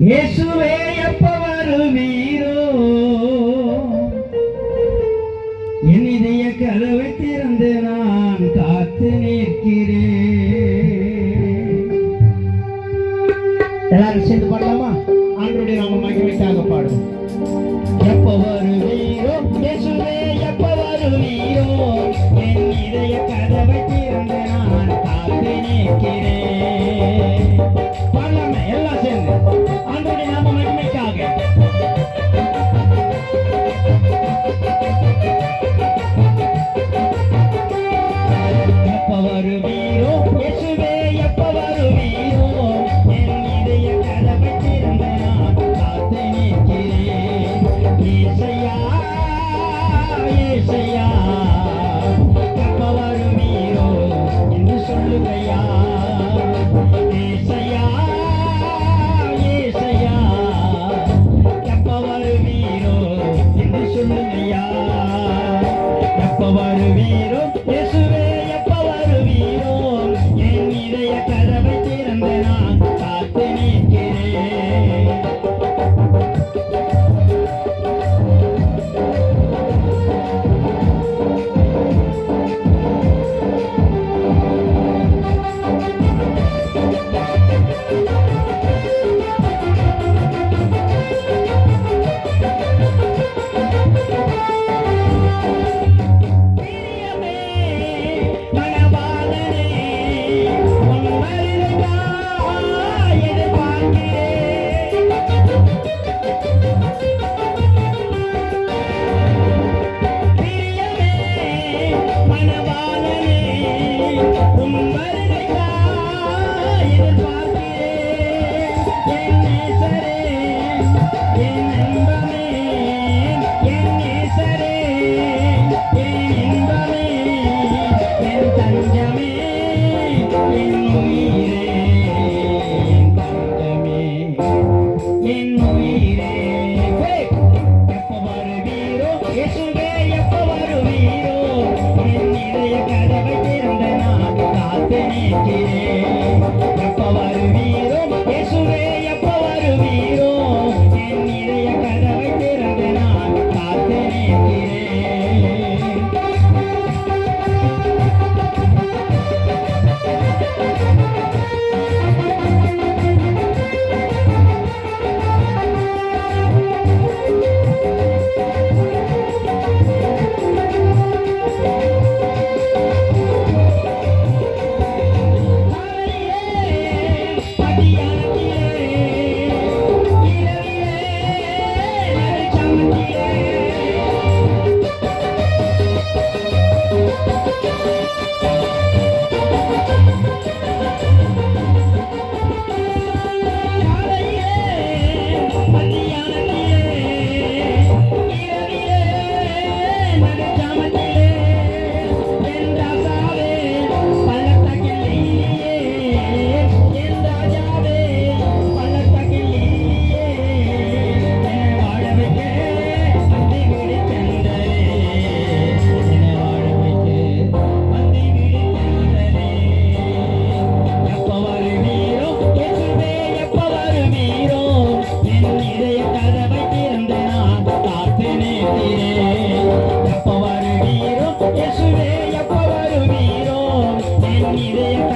இயேசுவே எப்ப வருவீரோ? என் இதய கதவை திறந்து நான் காத்து நிற்கிறேன். எல்லாரும் சேர்ந்து பாடலாமா? ஆண்டருடைய நாம மகிமைக்காக பாடுவோம். எப்ப வருவீரோ? இயேசுவே எப்ப ஏசையா கப்பவாரு நீரோ என்று சொல்லுகையா ஏசையா ஏசையா கப்பவாரு நீரோ என்று சொல்லுகையா கப்பவாரு வீரோ இயேசுவே ফিরে একটা